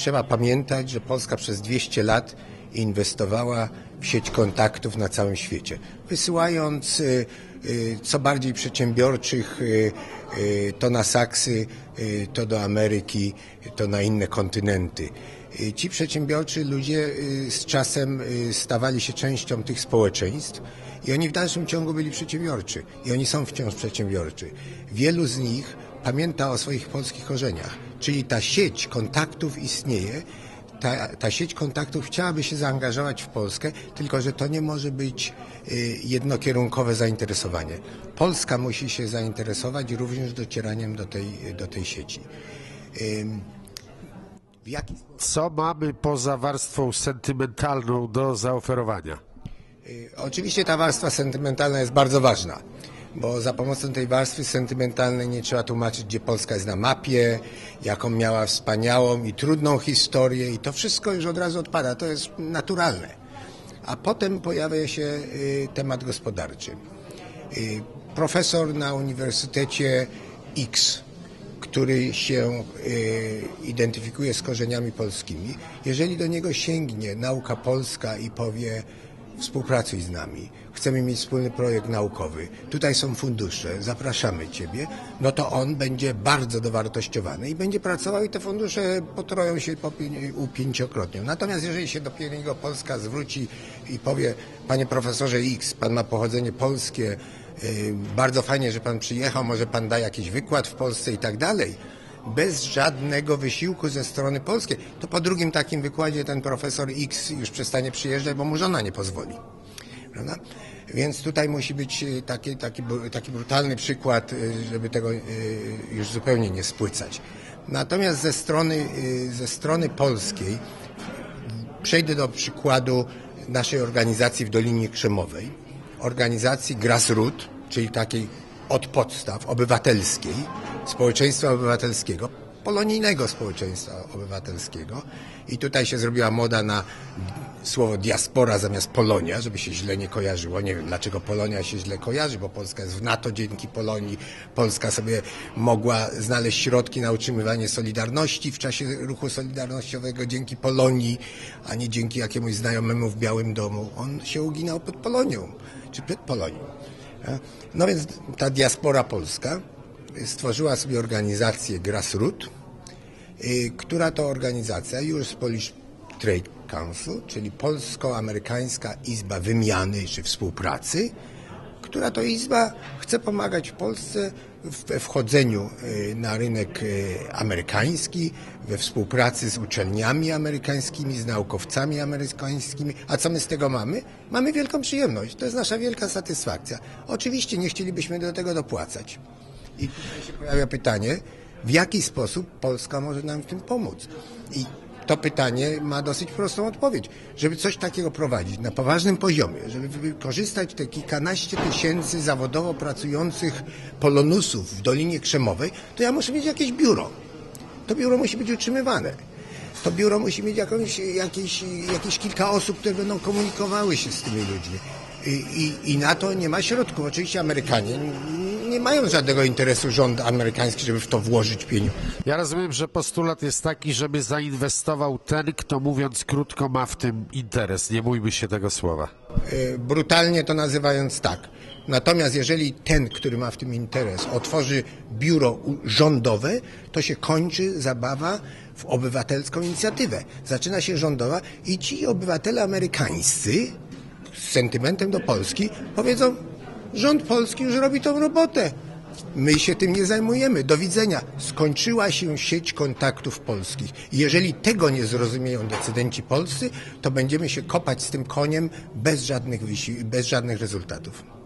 trzeba pamiętać, że Polska przez 200 lat inwestowała w sieć kontaktów na całym świecie, wysyłając y, y, co bardziej przedsiębiorczych y, to na Saksy, to do Ameryki, to na inne kontynenty. Ci przedsiębiorczy ludzie z czasem stawali się częścią tych społeczeństw i oni w dalszym ciągu byli przedsiębiorczy i oni są wciąż przedsiębiorczy. Wielu z nich pamięta o swoich polskich korzeniach, czyli ta sieć kontaktów istnieje. Ta, ta sieć kontaktów chciałaby się zaangażować w Polskę, tylko że to nie może być y, jednokierunkowe zainteresowanie. Polska musi się zainteresować również docieraniem do tej, do tej sieci. Jaki? Co mamy poza warstwą sentymentalną do zaoferowania? Y, Oczywiście ta warstwa sentymentalna jest bardzo ważna, bo za pomocą tej warstwy sentymentalnej nie trzeba tłumaczyć, gdzie Polska jest na mapie, jaką miała wspaniałą i trudną historię i to wszystko już od razu odpada, to jest naturalne. A potem pojawia się y, temat gospodarczy. Y, Profesor na Uniwersytecie X, który się y, identyfikuje z korzeniami polskimi, jeżeli do niego sięgnie nauka polska i powie współpracuj z nami, chcemy mieć wspólny projekt naukowy, tutaj są fundusze, zapraszamy Ciebie, no to on będzie bardzo dowartościowany i będzie pracował i te fundusze potroją się po pię- upięciokrotnie. Natomiast jeżeli się do niego Polska zwróci i powie, panie profesorze X, pan ma pochodzenie polskie, y, bardzo fajnie, że pan przyjechał, może pan da jakiś wykład w Polsce i tak dalej, bez żadnego wysiłku ze strony polskiej, to po drugim takim wykładzie ten profesor X już przestanie przyjeżdżać, bo mu żona nie pozwoli. Prawda? Więc tutaj musi być y, taki, taki, taki brutalny przykład, y, żeby tego y, już zupełnie nie spłycać. Natomiast ze strony, ze strony polskiej Przejdę do przykładu naszej organizacji w Dolinie Krzemowej. Organizacji grassroot, czyli takiej od podstaw, obywatelskiej, społeczeństwa obywatelskiego, polonijnego społeczeństwa obywatelskiego. I tutaj się zrobiła moda na słowo diaspora zamiast Polonia, żeby się źle nie kojarzyło. Nie wiem, dlaczego Polonia się źle kojarzy, bo Polska jest w NATO dzięki Polonii. Polska sobie mogła znaleźć środki na utrzymywanie Solidarności w czasie ruchu solidarnościowego dzięki Polonii, a nie dzięki jakiemuś znajomemu w Białym Domu. On się uginał pod Polonią, czy przed Polonią. No więc ta diaspora polska stworzyła sobie organizację Grassroot, y, która to organizacja US Polish Trade Council, czyli Polsko-Amerykańska Izba Wymiany czy Współpracy, która to izba chce pomagać Polsce we wchodzeniu y, na rynek y, amerykański, we współpracy z uczelniami amerykańskimi, z naukowcami amerykańskimi. A co my z tego mamy? Mamy wielką przyjemność. To jest nasza wielka satysfakcja. Oczywiście nie chcielibyśmy do tego dopłacać. I tutaj się pojawia pytanie, w jaki sposób Polska może nam w tym pomóc? I to pytanie ma dosyć prostą odpowiedź. Żeby coś takiego prowadzić na poważnym poziomie, żeby wykorzystać te kilkanaście tysięcy zawodowo pracujących polonusów w Dolinie Krzemowej, to ja muszę mieć jakieś biuro. To biuro musi być utrzymywane. To biuro musi mieć jakąś, jakieś, jakieś kilka osób, które będą komunikowały się z tymi ludźmi. I, i, I na to nie ma środków. Oczywiście Amerykanie nie mają żadnego interesu, rząd amerykański, żeby w to włożyć pieniądze. Ja rozumiem, że postulat jest taki, żeby zainwestował ten, kto mówiąc krótko ma w tym interes. Nie bójmy się tego słowa. E, brutalnie to nazywając tak. Natomiast jeżeli ten, który ma w tym interes, otworzy biuro rządowe, to się kończy zabawa w obywatelską inicjatywę. Zaczyna się rządowa i ci obywatele amerykańscy z sentymentem do Polski powiedzą, rząd polski już robi tą robotę. My się tym nie zajmujemy. Do widzenia. Skończyła się sieć kontaktów polskich. Jeżeli tego nie zrozumieją decydenci polscy, to będziemy się kopać z tym koniem bez żadnych, bez żadnych rezultatów.